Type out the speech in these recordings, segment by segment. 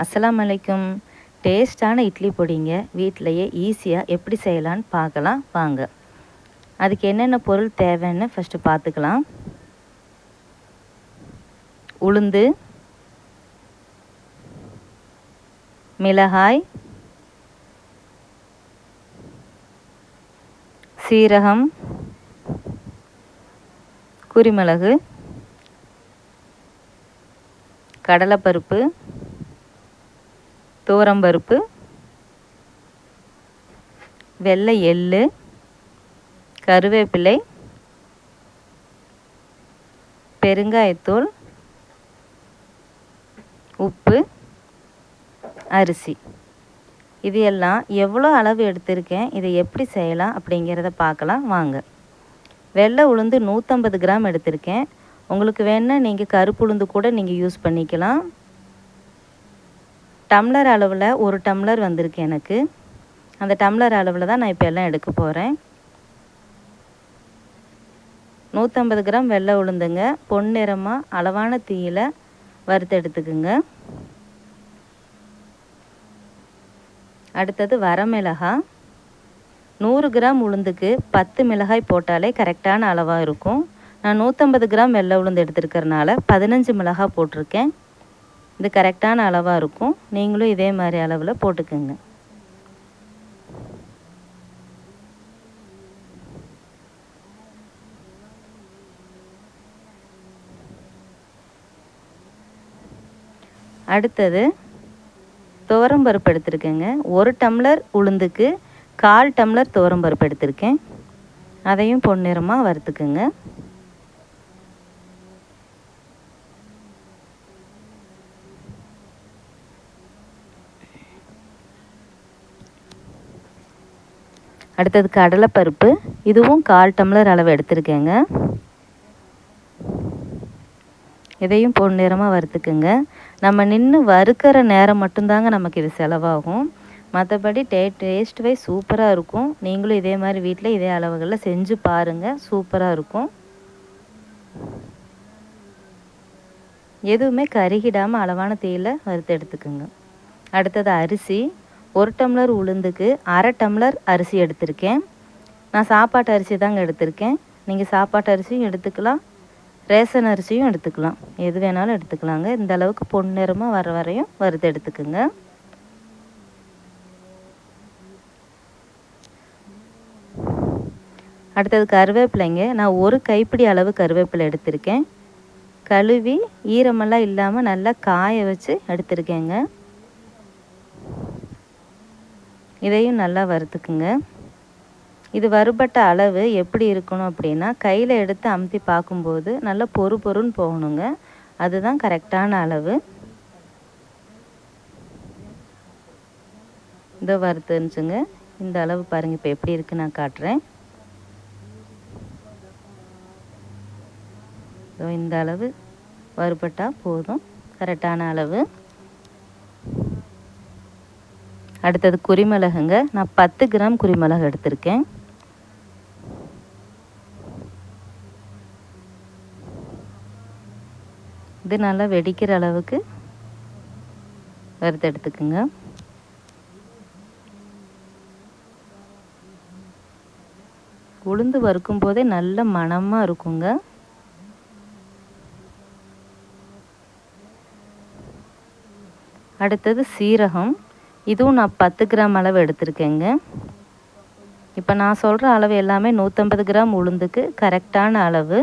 அஸ்ஸலாமு அலைக்கும். டேஸ்டான இட்லி பொடிங்க. வீட்டிலையே ஈஸியாக எப்படி செய்யலான்னு பார்க்கலாம். வாங்க. அதுக்கு என்னென்ன பொருள் தேவைன்னு ஃபஸ்ட்டு பார்த்துக்கலாம். உளுந்து. மிளகாய். சீரகம். குருமிளகு. கடலைப்பருப்பு. தூரம்பருப்பு வெள்ளை எள்ளு கருவேப்பிலை பெருங்காயத்தூள் உப்பு அரிசி. இது எல்லாம் எவ்வளோ அளவு எடுத்திருக்கேன் இதை எப்படி செய்யலாம் அப்படிங்கிறத பார்க்கலாம் வாங்க. வெள்ளை உளுந்து நூற்றம்பது கிராம் எடுத்திருக்கேன். உங்களுக்கு வேணால் நீங்கள் கருப்பு உளுந்து கூட நீங்கள் யூஸ் பண்ணிக்கலாம். டம்ளர் அளவில் ஒரு டம்ளர் வந்திருக்கு எனக்கு. அந்த டம்ளர் அளவில் தான் நான் இப்போ எல்லாம் எடுக்க போகிறேன் நூற்றம்பது கிராம் வெள்ளை உளுந்துங்க. பொன்னிறமாக அளவான தீயில் வறுத்து எடுத்துக்குங்க. அடுத்தது வரமிளகா நூறு கிராம் உளுந்துக்கு பத்து மிளகாய் போட்டாலே கரெக்டான அளவாக இருக்கும். நான் நூற்றம்பது கிராம் வெள்ளை உளுந்து எடுத்துருக்கறனால பதினஞ்சு மிளகாய் போட்டிருக்கேன். இது கரெக்டான அளவாக இருக்கும். நீங்களும் இதே மாதிரி அளவில் போட்டுக்குங்க. அடுத்தது துவரம்பருப்பு எடுத்திருக்கேங்க. ஒரு டம்ளர் உளுந்துக்கு கால் டம்ளர் துவரம்பருப்பு எடுத்திருக்கேன். அதையும் பொன்னிறமாக வறுத்துக்குங்க. அடுத்தது கடலைப்பருப்பு. இதுவும் கால் டம்ளர் அளவு எடுத்துருக்கேங்க. இதையும் பொன்னிறமாக வறுத்துக்குங்க. நம்ம நின்று வறுக்கிற நேரம் மட்டும்தாங்க நமக்கு இது செலவாகும். மற்றபடி டே டேஸ்ட் வைஸ் சூப்பராக இருக்கும். நீங்களும் இதே மாதிரி வீட்டில் இதே அளவுகளில் செஞ்சு பாருங்கள் சூப்பராக இருக்கும். எதுவுமே கருகிடாமல் அளவான தீயில் வறுத்து எடுத்துக்கோங்க. அடுத்தது அரிசி. ஒரு டம்ளர் உளுந்துக்கு அரை டம்ளர் அரிசி எடுத்திருக்கேன். நான் சாப்பாட்டு அரிசி தாங்க எடுத்திருக்கேன். நீங்கள் சாப்பாட்டு அரிசியும் எடுத்துக்கலாம். ரேஷன் அரிசியும் எடுத்துக்கலாம். எது வேணாலும் எடுத்துக்கலாங்க. இந்த அளவுக்கு பொன்னிறமாக வர வரையும் வறுத்து எடுத்துக்குங்க. அடுத்தது கருவேப்பிலைங்க. நான் ஒரு கைப்பிடி அளவு கருவேப்பிலை எடுத்திருக்கேன். கழுவி ஈரமெல்லாம் இல்லாமல் நல்லா காய வச்சு எடுத்திருக்கேங்க. இதையும் நல்லா வறுத்துக்குங்க. இது வறுபட்ட அளவு எப்படி இருக்கணும் அப்படின்னா கையில் எடுத்து அமுத்தி பார்க்கும்போது நல்லா பொறு பொறுன்னு போகணுங்க. அதுதான் கரெக்டான அளவு. இதோ வறுத்துச்சுங்க இந்த அளவு பாருங்கள் இப்போ எப்படி இருக்குது நான் காட்டுறேன். இதோ இந்த அளவு வறுபட்டால் போதும். கரெக்டான அளவு. அடுத்தது குரிமிளகுங்க. நான் பத்து கிராம் குரிமிளகு எடுத்திருக்கேன். இது நல்லா வெடிக்கிற அளவுக்கு வறுத்து எடுத்துக்குங்க. உளுந்து வறுக்கும் போதே நல்ல மணமாக இருக்குங்க. அடுத்தது சீரகம். இதுவும் நான் பத்து கிராம் அளவு எடுத்திருக்கேங்க. இப்போ நான் சொல்கிற அளவு எல்லாமே நூற்றம்பது கிராம் உளுந்துக்கு கரெக்டான அளவு.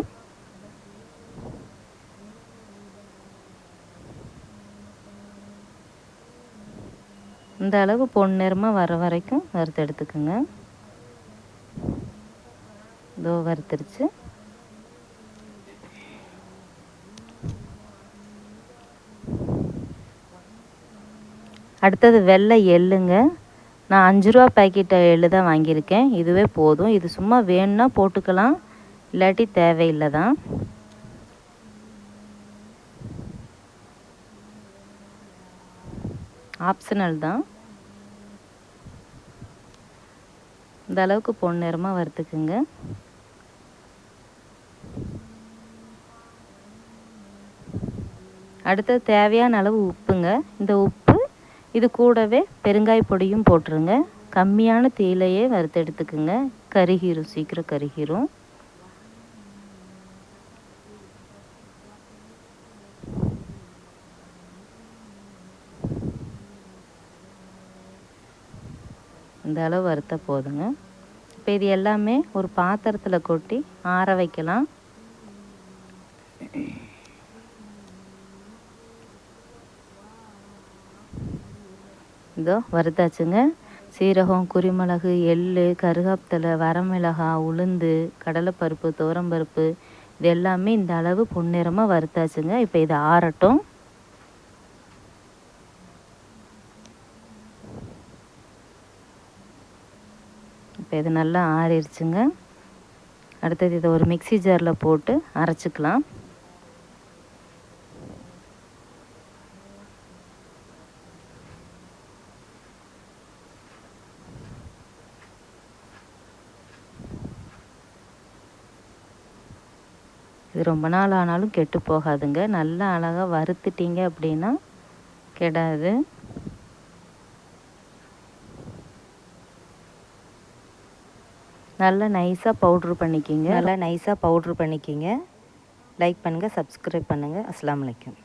இந்த அளவு பொன்னிறமாக வர வரைக்கும் வறுத்து எடுத்துக்கோங்க. இதோ வறுத்துருச்சு. அடுத்தது வெள்ளை எள்ளுங்க. நான் அஞ்சு ரூபா பேக்கெட் எள்ளு தான் வாங்கியிருக்கேன். இதுவே போதும். இது சும்மா வேணும்னா போட்டுக்கலாம். இல்லாட்டி தேவையில்லை தான் ஆப்ஷனல் தான் இந்த அளவுக்கு பொன்னிறமாக வறுத்துக்குங்க அடுத்தது தேவையான அளவு உப்புங்க. இந்த உப்பு இது கூடவே பெருங்காய பொடியும் போட்டுருங்க. கம்மியான தீயிலையே வறுத்து எடுத்துக்குங்க. கருகிரும் சீக்கிரம் கருகிரும். இந்த அளவு வறுத்த போதுங்க. இப்போ இது எல்லாமே ஒரு பாத்திரத்தில் கொட்டி ஆற வைக்கலாம். இதோ வறுத்தாச்சுங்க. சீரகம் குருமிளகு எள் கருகாப்தலை வரமிளகாய் உளுந்து கடலைப்பருப்பு துவரம்பருப்பு இது எல்லாமே இந்த அளவு பொன்னிறமாக வறுத்தாச்சுங்க. இப்போ இது ஆறட்டும். இப்போ இது நல்லா ஆறிடுச்சுங்க அடுத்தது இதை ஒரு மிக்சி ஜாரில் போட்டு அரைச்சிக்கலாம். இது ரொம்ப நாள் ஆனாலும் கெட்டு போகாதுங்க. நல்லா அழகாக வறுத்துட்டீங்க அப்படின்னா கெடாது. நல்லா நைஸாக பவுட்ரு பண்ணிக்கிங்க. நல்லா நைஸாக பவுட்ரு பண்ணிக்கிங்க. லைக் பண்ணுங்கள் சப்ஸ்கிரைப் பண்ணுங்கள் அஸ்லாம் வலைக்கம்